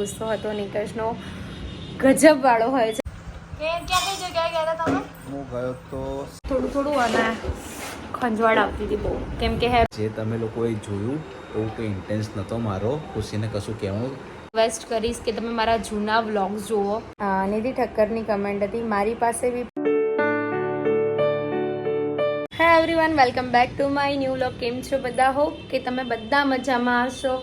ગુસ્સો હતો નિકેશનો ગજબ વાળો હોય છે. ક્યાં કઈ જગ્યાએ ગયા હતા તમે? હું ગયો તો થોડું થોડું અને ખંજવાળ આવતી હતી બહુ. કેમ કે હે જે તમે લોકોએ જોયું એવું કંઈ ઇન્ટેન્સ નહોતો મારો. ખુશીને કશું કહેવું. રિક્વેસ્ટ કરીશ કે તમે મારા જૂના વ્લોગ્સ જુઓ. નિધિ ઠક્કરની કમેન્ટ હતી મારી પાસે બી hey everyone welcome back to my new vlog કેમ છો બધા? હોપ કે તમે બધા મજામાં હશો.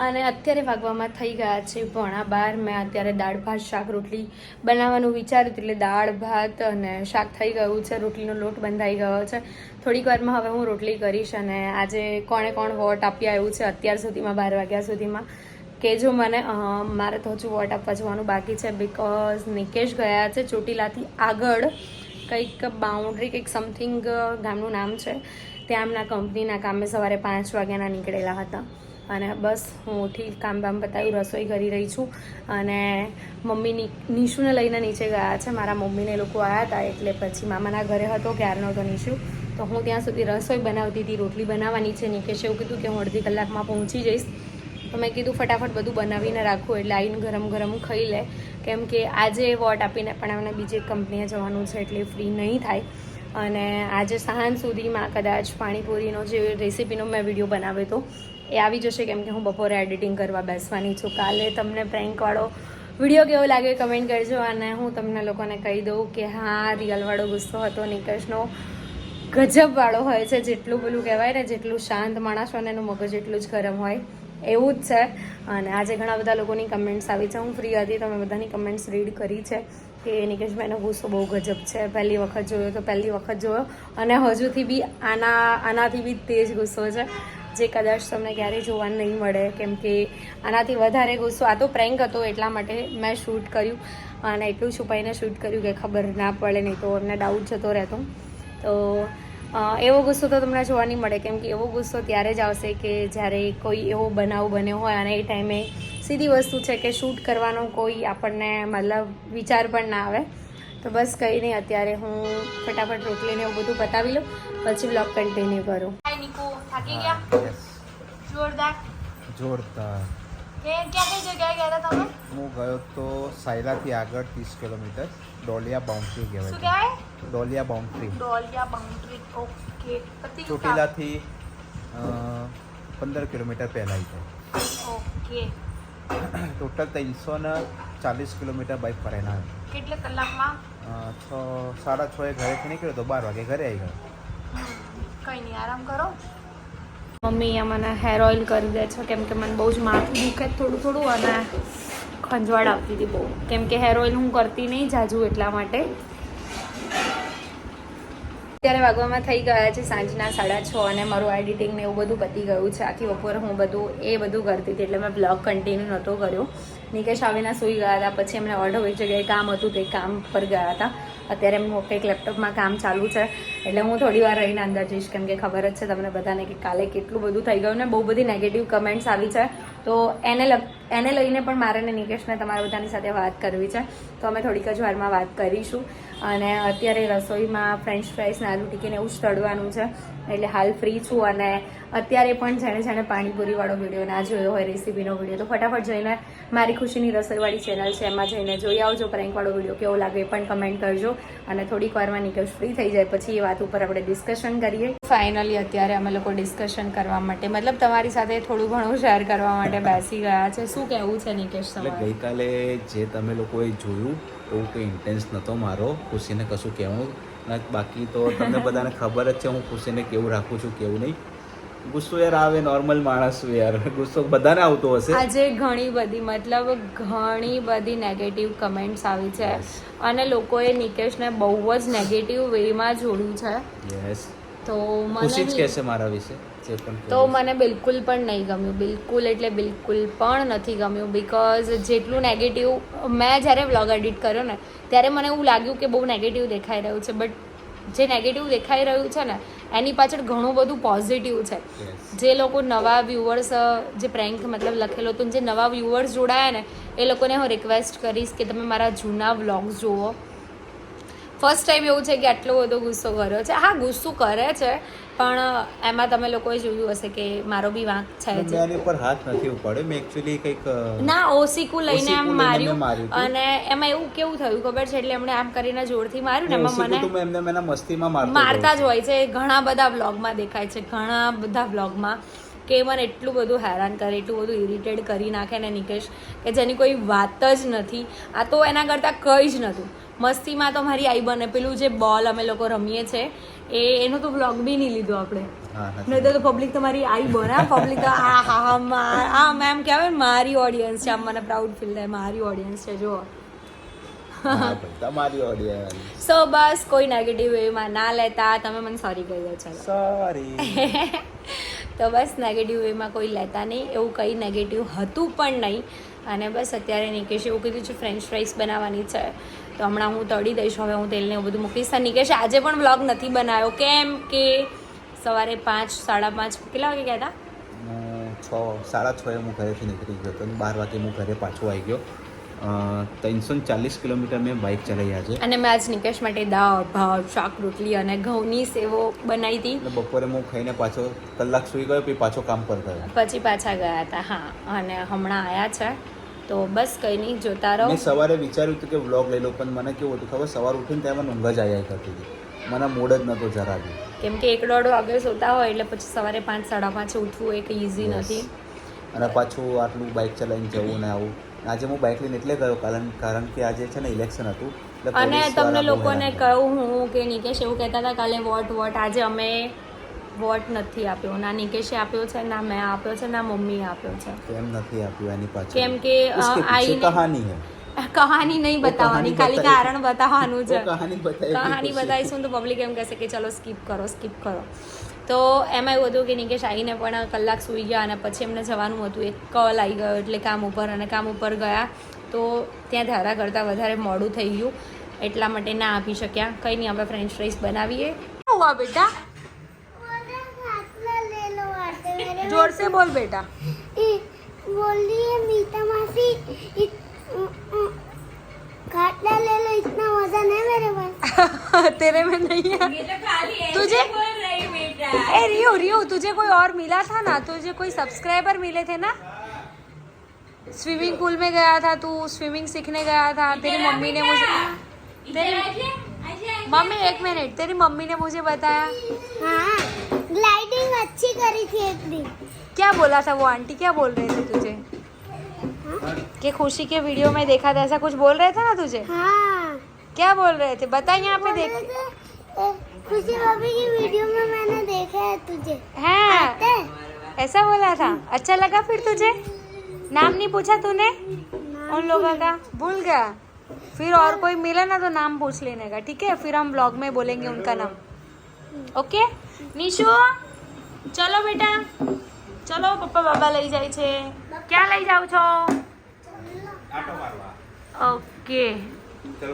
અને અત્યારે વાગવામાં થઈ ગયા છે ભણા બાર. મેં અત્યારે દાળ, ભાત, શાક, રોટલી બનાવવાનું વિચાર્યું એટલે દાળ, ભાત અને શાક થઈ ગયું છે. રોટલીનો લોટ બંધાઈ ગયો છે. થોડીક વારમાં હવે હું રોટલી કરીશ અને આજે કોણે કોણ વોટ આપી આવ્યું છે અત્યાર સુધીમાં, બાર વાગ્યા સુધીમાં. કે જો મને મારે તો હજુ વોટ આપવા જવાનું બાકી છે બિકોઝ નિકેશ ગયા છે ચોટીલાથી આગળ. કંઈક બાઉન્ડ્રી કંઈક સમથિંગ ગામનું નામ છે. ત્યાં એમના કંપનીના કામે સવારે પાંચ વાગ્યાના નીકળેલા હતા. અને બસ હું ઉઠી કામ બામ બતાવ્યું રસોઈ કરી રહી છું અને મમ્મી નિશુને લઈને નીચે ગયા છે. મારા મમ્મીને લોકો આવ્યા હતા એટલે પછી મામાના ઘરે હતો, ક્યારનો હતો નિશુ. તો હું ત્યાં સુધી રસોઈ બનાવતી હતી, રોટલી બનાવવાની છે. નિકેશે એવું કીધું કે હું અડધી કલાકમાં પહોંચી જઈશ. તો મેં કીધું ફટાફટ બધું બનાવીને રાખું, એટલે આવીને ગરમ ગરમ ખાઈ લે. કેમ કે આજે વોટ આપીને પણ એમને બીજી કંપનીએ જવાનું છે એટલે ફ્રી નહીં થાય. અને આજે સાંજ સુધીમાં કદાચ પાણીપુરીનો જે રેસીપીનો મેં વીડિયો બનાવ્યો હતો એ આવી જશે કેમ કે હું બપોરે એડિટિંગ કરવા બેસવાની છું. કાલે તમને પ્રેન્કવાળો વીડિયો કેવો લાગ્યો કમેન્ટ કરજો અને હું તમને લોકોને કહી દઉં કે હા રિયલવાળો ગુસ્સો હતો નિકશનો ગજબવાળો હોય છે. જેટલું પેલું કહેવાય ને, જેટલું શાંત માણસ હોય ને, એનું મગજ એટલું જ ગરમ હોય. એવું જ છે. અને આજે ઘણા બધા લોકોની કમેન્ટ્સ આવી છે. હું ફ્રી હતી તમે બધાની કમેન્ટ્સ રીડ કરી છે કે નિકેશભાઈનો ગુસ્સો બહુ ગજબ છે. પહેલી વખત જોયો તો પહેલી વખત જોયો. અને હજુથી બી આના, આનાથી બી તેજ ગુસ્સો છે. જે કદાચ તમને ક્યારેય જોવા નહીં મળે, કેમ કે આનાથી વધારે ગુસ્સો. આ તો પ્રેન્ક હતો, એટલા માટે મેં શૂટ કર્યું. અને એટલું છુપાઈને શૂટ કર્યું કે ખબર ના પડે, નહીં તો એમને ડાઉટ જતો રહેતો. તો એવો ગુસ્સો તો તમને જોવા નહીં મળે, કેમ કે એવો ગુસ્સો ત્યારે જ આવશે કે જ્યારે કોઈ એવો બનાવ બન્યો હોય અને એ ટાઈમે સીધી વસ્તુ છે કે શૂટ કરવાનો કોઈ આપણને મતલબ વિચાર પણ ના આવે. તો બસ કંઈ નહીં, અત્યારે હું ફટાફટ રોટલીને એવું બધું પતાવી લઉં, પછી બ્લોગ કન્ટિન્યુ કરું. થાકી ગયા? જોરદાર. જોરદાર. ક્યાં કઈ જગ્યાએ ગયા હતા તમે? હું ગયો તો સાયલાથી આગળ ત્રીસ કિલોમીટર ડોલિયા બાઉન્ડ્રી શું કહેવાય? Doliya boundary. Doliya boundary okay. ચોટીલાથી પંદર કિલોમીટર પહેલાં ઓકે. ટોટલ ત્રણસો ને ચાલીસ કિલોમીટર બાઇક આવે. કલાકમાં? છ સાડા છ એ ઘરેથી નીકળ્યો તો બાર વાગે ઘરે આવી ગયો. કઈ નહીં આરામ કરો. મમ્મી અહીંયા મને હેર ઓઇલ કરી દે છે. કેમ કે મને બહુ જ માથું દુખે થોડું થોડું અને ખંજવાળ આવતી હતી બહુ. કેમ કે હેર ઓઇલ હું કરતી નહીં જાજુ એટલા માટે. અત્યારે વાગવામાં થઈ ગયા છે સાંજના સાડા છ અને મારું એડિટિંગ ને એવું બધું પતી ગયું છે. આખી બપોરે હું બધું એ બધું કરતી હતી એટલે મેં બ્લોગ કન્ટિન્યુ નહોતો કર્યો. નિકેશ આવીને સૂઈ ગયા હતા. પછી એમને અઢો એક જગ્યાએ કામ હતું તે કામ પર ગયા હતા. અત્યારે કંઈક લેપટોપમાં કામ ચાલુ છે, એટલે હું થોડી વાર રહીને અંદર જઈશ, કેમ કે ખબર જ છે તમને બધાને કે કાલે કેટલું બધું થઈ ગયું ને બહુ બધી નેગેટિવ કમેન્ટ્સ આવી છે. તો એને એને લઈને પણ મારે ને નિકેશને તમારા બધાની સાથે વાત કરવી છે. તો અમે થોડીક જ વારમાં વાત કરીશું. અને અત્યારે રસોઈમાં ફ્રેન્ચ ફ્રાઈસ ને ટીકીને એવું જ તળવાનું છે. એટલે હાલ ફ્રી છું અને અત્યારે પણ જેણે જેણે પાણીપુરીવાળો વીડિયો ના જોયો હોય રેસીપીનો વીડિયો તો ફટાફટ જઈને મારી ખુશીની રસોઈવાળી ચેનલ છે, એમાં જઈને જોઈ આવજો. પ્રેન્કવાળો વીડિયો કેવો લાગે એ પણ કમેન્ટ કરજો. અને થોડીક વારમાં નિકેશ ફ્રી થઈ જાય. પછી એ વાત ઉપર આપણે ડિસ્કશન કરીએ. ફાઇનલી અત્યારે અમે લોકો ડિસ્કશન કરવા માટે મતલબ તમારી સાથે થોડું ઘણું શેર કરવા માટે બેસી ગયા છે. શું કહેવું છે નિકેશ તમારે? ગઈકાલે જે તમે લોકોએ જોયું એવું કંઈ ઇન્ટેન્સ નહોતો મારો. ખુશીને કશું કહેવું બાકી તો તમને બધાને ખબર જ છે હું ખુશીને કેવું રાખું છું કેવું નહીં. ગુસ્સો યાર આવે નોર્મલ માણસ યાર. ગુસ્સો બધાને આવતો હશે. આજે ઘણી બધી મતલબ ઘણી બધી નેગેટિવ કમેન્ટ્સ આવી છે. અને લોકોએ નિકેશને બહુ જ નેગેટિવ વેમાં જોડ્યું છે. યસ તો જ મને કહેશે મારા વિશે જે પણ તો મને બિલકુલ પણ નહીં ગમ્યું. બિલકુલ એટલે બિલકુલ પણ નથી ગમ્યું. બિકોઝ જેટલું નેગેટિવ મેં જ્યારે વ્લોગ એડિટ કર્યો ને ત્યારે મને એવું લાગ્યું કે બહુ નેગેટિવ દેખાઈ રહ્યું છે. બટ જે નેગેટિવ દેખાઈ રહ્યું છે ને એની પાછળ ઘણું બધું પોઝિટિવ છે. જે લોકો નવા વ્યુઅર્સ જે પ્રેન્ક મતલબ લખેલો હતો જે નવા વ્યુઅર્સ જોડાયા ને એ લોકોને હું રિક્વેસ્ટ કરીશ કે તમે મારા જૂના વ્લોગ્સ જુઓ. ફર્સ્ટ ટાઈમ એવું છે કે આટલો બધો ગુસ્સો કર્યો છે. હા ગુસ્સો કરે છે પણ એમાં તમે લોકોએ જોયું હશે કે મારો બી વાંક છે મેં ઉપર હાથ નથી ઉપાડ્યો. મેં એક્ચ્યુઅલી કંઈક ના ઓસીકુ લઈને આમ માર્યું. અને એમાં એવું કેવું થયું ખબર છે? એટલે એમણે આમ કરીને જોરથી માર્યું ને એમાં મને એમને મેના મસ્તીમાં મારતો મારતા જ હોય છે. ઘણા બધા વ્લોગમાં દેખાય છે. ઘણા બધા વ્લોગમાં કે મને એટલું બધું હેરાન કરે એટલું બધું ઇરિટેટ કરી નાખે ને નિકેશ કે જેની કોઈ વાત જ નથી. આ તો એના કરતાં કંઈ જ નહોતું. મસ્તીમાં તો મારી આઈ બને. પેલું જે બોલ અમે લોકો રમીએ છે એ એનું તો વ્લોગ બી નહીં લીધું આપણે. નહીં તો પબ્લિક તમારી આઈ બને. પબ્લિક તો આ હા હા આ મેમ કહેવાય મારી ઓડિયન્સ છે. આમ મને પ્રાઉડ ફીલ થાય મારી ઓડિયન્સ છે જુઓ. તમારી ઓડિયન્સ સો બસ કોઈ નેગેટિવ વેમાં ના લેતા. તમે મને સોરી કહી દો ચાલો. સોરી તો બસ નેગેટિવ વેમાં કોઈ લેતા નહીં. એવું કંઈ નેગેટિવ હતું પણ નહીં. અને બસ અત્યારે નિકેશ એવું કીધું છે ફ્રેન્ચ ફ્રાઈસ બનાવવાની છે. તો હમણાં હું તળી દઈશ હવે હું તેલને એવું બધું મૂકીશ. અને નિકેશ આજે પણ બ્લોગ નથી બનાવ્યો. કેમ કે સવારે પાંચ સાડા પાંચ કેટલા વાગે ગયા હતા? હું છ સાડા છ હું ઘરેથી નીકળી ગયો હતો બાર વાગે હું ઘરે પાછો આવી ગયો. ત્રણસો ચાલીસ કિલોમીટર મેં બાઇક ચલાવી આજે. અને મેં આજ નિકેશ માટે દાળ ભાત શાક રોટલી અને ઘઉંની સેવો બનાવી હતી. એટલે બપોરે હું ખાઈને પાછો કલાક સુઈ ગયો પછી પાછો કામ પર ગયો. પછી પાછા ગયા હતા હા. અને હમણાં આવ્યા છે. તો બસ કંઈ નહીં જોતા રહો. મેં સવારે વિચાર્યું હતું કે વ્લોગ લઈ લો પણ મને કેવું હતું ખબર? સવાર ઉઠીને ત્યાં મને ઊંઘ જ આવ્યા કરતી હતી. મને મૂડ જ નહોતો જરા બી કેમ કે એક દોઢ વાગે સોતા હોય એટલે પછી સવારે પાંચ સાડા પાંચે ઉઠવું એક ઇઝી નથી. અને પાછું આટલું બાઇક ચલાવીને જવું ને આવું. આજે હું બાઇક લઈને એટલે ગયો કારણ કારણ કે આજે છે ને ઇલેક્શન હતું અને તમને લોકોને કહું હું કે નિકેશ એવું કહેતા હતા કાલે વોટ વોટ આજે અમે વોટ નથી આપ્યો ના નિકેશે આપ્યો છે ના મેં આપ્યો છે ના મમ્મીએ આપ્યો છે. કેમ નથી આપ્યો એની પાછળ? કેમ કે આઈ કહાની હે? કહાની નહીં બતાવવાની ખાલી કારણ બતાવવાનું છે. કહાની બતાવી કહાની બતાવીશું તો પબ્લિક એમ કહેશે કે ચલો સ્કીપ કરો સ્કીપ કરો. તો એમાં એવું હતું કે નિકેશ આવીને પણ કલાક સુઈ ગયા અને પછી એમને જવાનું હતું. એક કોલ આવી ગયો એટલે કામ ઉપર અને કામ ઉપર ગયા. તો ત્યાં ધારા કરતાં વધારે મોડું થઈ ગયું. એટલા માટે ના આપી શક્યા. કંઈ નહીં આપણે ફ્રેન્ચ ફ્રાઈસ બનાવીએ. બેટા. ज़ोर से बोल बेटा। बोल है मीता मासी खाटला ले लो इतना मज़ा नहीं मेरे पास। तेरे में नहीं है। तुझे ए रियो रियो तुझे कोई और मिला था ना? तुझे कोई सब्सक्राइबर मिले थे ना? स्विमिंग पूल में गया था तू स्विमिंग सीखने गया था। तेरी मम्मी ने मुझे तेरी मम्मी एक मिनट तेरी मम्मी ने मुझे बताया। हाँ ग्लाइडिंग अच्छी करी थी एक दिन क्या बोला था वो आंटी? क्या बोल रहे थे तुझे? कि खुशी के वीडियो में देखा था ऐसा कुछ बोल रहे थे ना तुझे? हाँ। क्या बोल रहे थे? बता यहाँ पे देख। खुशी भाभी की वीडियो में मैंने देखा है तुझे। हैं। हैं? ऐसा बोला था? अच्छा लगा फिर तुझे? नाम नहीं पूछा तूने? उन लोगों का? भूल गया। फिर और कोई मिला ना तो नाम पूछ लेने का ठीक है? फिर हम ब्लॉग में बोलेंगे उनका नाम। ओके निशु? ચલો બેટા. ચલો પપ્પા બાબા લઈ જાય છે. ક્યાં લઈ જાવ છો? ઓકે.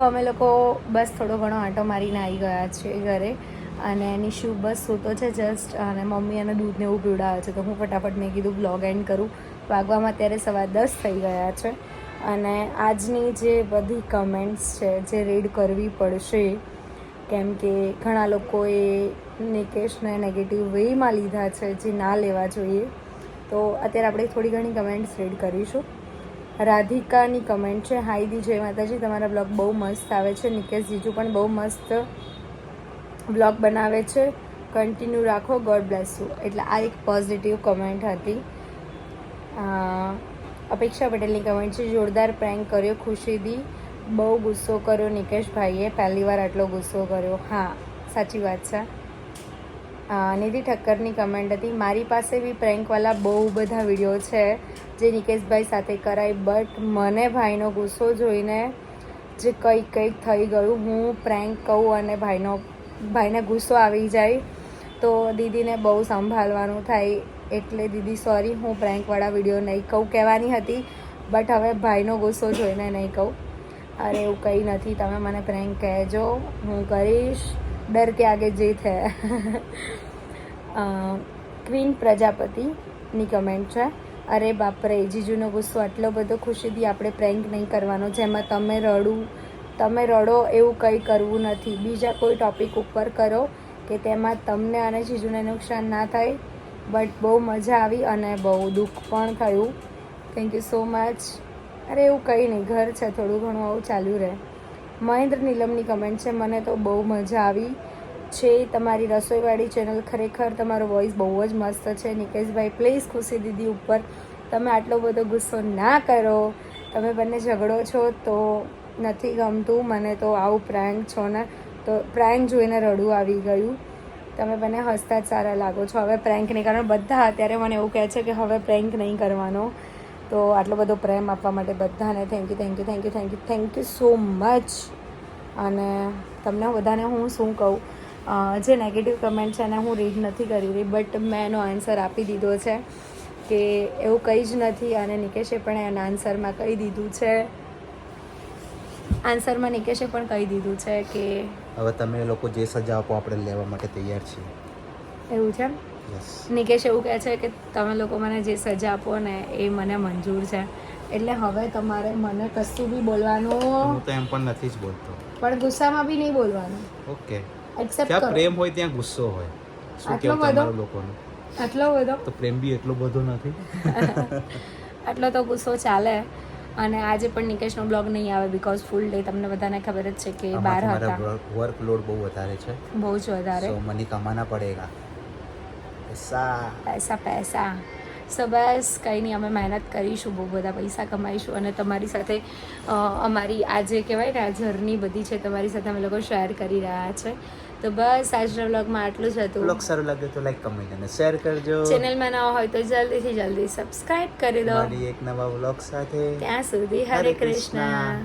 અમે લોકો બસ થોડો ઘણો આંટો મારીને આવી ગયા છે ઘરે. અને એની નિશુ બસ સૂતો છે જસ્ટ અને મમ્મી અને દૂધને એવું પીવડાવે છે. તો હું ફટાફટ મેં કીધું બ્લોગ એન્ડ કરું. વાગવામાં અત્યારે સવા દસ થઈ ગયા છે. અને આજની જે બધી કમેન્ટ્સ છે જે રીડ કરવી પડશે કેમ કે ઘણા લોકોએ નિકેશને નેગેટિવ વેમાં લીધા છે જે ના લેવા જોઈએ. તો અત્યારે આપણે થોડી ઘણી કમેન્ટ્સ રીડ કરીશું. રાધિકાની કમેન્ટ છે હાઈ દી, જય માતાજી. તમારા બ્લોગ બહુ મસ્ત આવે છે. નિકેશ જીજુ પણ બહુ મસ્ત બ્લોગ બનાવે છે. કન્ટિન્યુ રાખો. ગોડ બ્લેસ યુ એટલે આ એક પોઝિટિવ કમેન્ટ હતી. અપેક્ષા પટેલની કમેન્ટ છે, જોરદાર પ્રેન્ક કર્યો ખુશીદી બહુ ગુસ્સો કર્યો નિકેશભાઈએ. પહેલી વાર આટલો ગુસ્સો કર્યો. હા, સાચી વાત છે. નિધિ ઠક્કરની કમેન્ટ હતી, મારી પાસે બી પ્રેન્કવાલા બહુ બધા વીડિયો છે, જે નિકેશભાઈ સાથે કરાય બટ મને ભાઈનો ગુસ્સો જોઈને જે કંઈક કંઈક થઈ ગયું. હું પ્રેન્ક કહું અને ભાઈનો, ભાઈને ગુસ્સો આવી જાય, તો દીદીને બહુ સંભાળવાનું થાય. એટલે દીદી સોરી હું પ્રેન્કવાળા વીડિયો નહીં કહું, કહેવાની હતી બટ હવે ભાઈનો ગુસ્સો જોઈને નહીં કહું. અરે, એવું કંઈ નથી. તમે મને પ્રેન્ક કહેજો. હું કરીશ. ડર કે આગે જીત હે. ક્વીન પ્રજાપતિની કમેન્ટ છે. અરે બાપરે, જીજુનો ગુસ્સો આટલો બધો ખુશીથી આપણે પ્રેન્ક નહીં કરવાનો. જેમાં તમે રડું, તમે રડો એવું કંઈ કરવું નથી. બીજા કોઈ ટોપિક ઉપર કરો કે તેમાં તમને અને જીજુને નુકસાન ના થાય. બટ બહુ મજા આવી અને બહુ દુઃખ પણ થયું. થેન્ક યુ સો મચ અરે એવું કંઈ નહીં. ઘર છે, થોડું ઘણું આવું ચાલ્યું રહે. મહેન્દ્ર નીલમની કમેન્ટ છે, મને તો બહુ મજા આવી છે તમારી રસોઈવાળી ચેનલ ખરેખર. તમારો વોઇસ બહુ જ મસ્ત છે. નિકેશભાઈ પ્લીઝ ખુશી દીદી ઉપર તમે આટલો બધો ગુસ્સો ના કરો. તમે બંને ઝઘડો છો તો નથી ગમતું. મને તો આવું પ્રેન્ક છો ને તો પ્રેન્ક જોઈને રડવું આવી ગયું. તમે બંને હસતા જ સારા લાગો છો. હવે પ્રેન્કને કારણ બધા અત્યારે મને એવું કહે છે કે હવે પ્રેન્ક નહીં કરવાનો. તો આટલો બધો પ્રેમ આપવા માટે બધાને thank you thank you thank you thank you thank you so much અને તમને બધાને હું શું કહું? જે નેગેટિવ કમેન્ટ છે એને હું રીડ નથી કરી રહી બટ મેં એનો આન્સર આપી દીધો છે કે એવું કંઈ જ નથી અને નિકેશે પણ એના આન્સરમાં કહી દીધું છે. આન્સરમાં નિકેશે પણ કહી દીધું છે કે હવે તમે લોકો જે સજા આપો આપણે લેવા માટે તૈયાર છીએ. એવું છે નિકેશ એવું કહે છે કે તમે લોકો મને જે સજા આપો ને એ મને મંજૂર છે. એટલે હવે તમારે મને કશું બી બોલવાનું હું તો એમ પણ નથી જ બોલતો. પણ ગુસ્સામાં બી નહીં બોલવાનું. ઓકે એક્સેપ્ટ કરો. પ્રેમ હોય ત્યાં ગુસ્સો હોય. શું બધો? તમારું લોકોનું? આટલો બધો? તો પ્રેમ બી એટલો બધો નથી? આટલો તો ગુસ્સો ચાલે. અને આજે પણ નિકેશનો બ્લોગ નહીં આવે બિકોઝ ફૂલ ડે તમને બધાને ખબર જ છે કે બહાર હતા. વર્કલોડ બહુ વધારે છે. બહુ જ વધારે. સો મની કમાના પડેગા પૈસા. પૈસા પૈસા. સો બસ કંઈ નહીં અમે મહેનત કરીશું બહુ બધા પૈસા કમાઈશું અને તમારી સાથે અમારી આ જે કહેવાય ને આ જર્ની બધી છે તમારી સાથે અમે લોકો શેર કરી રહ્યા છે. તો બસ આજના વ્લોગમાં આટલું જ હતું. બ્લોગ સારું લાગે તો લાઈક કમેન્ટ અને શેર કરજો. ચેનલમાં ના હોય તો જલ્દીથી જલ્દી સબસ્ક્રાઇબ કરી દો. એક નવા બ્લોગ સાથે. ત્યાં સુધી હરે કૃષ્ણ.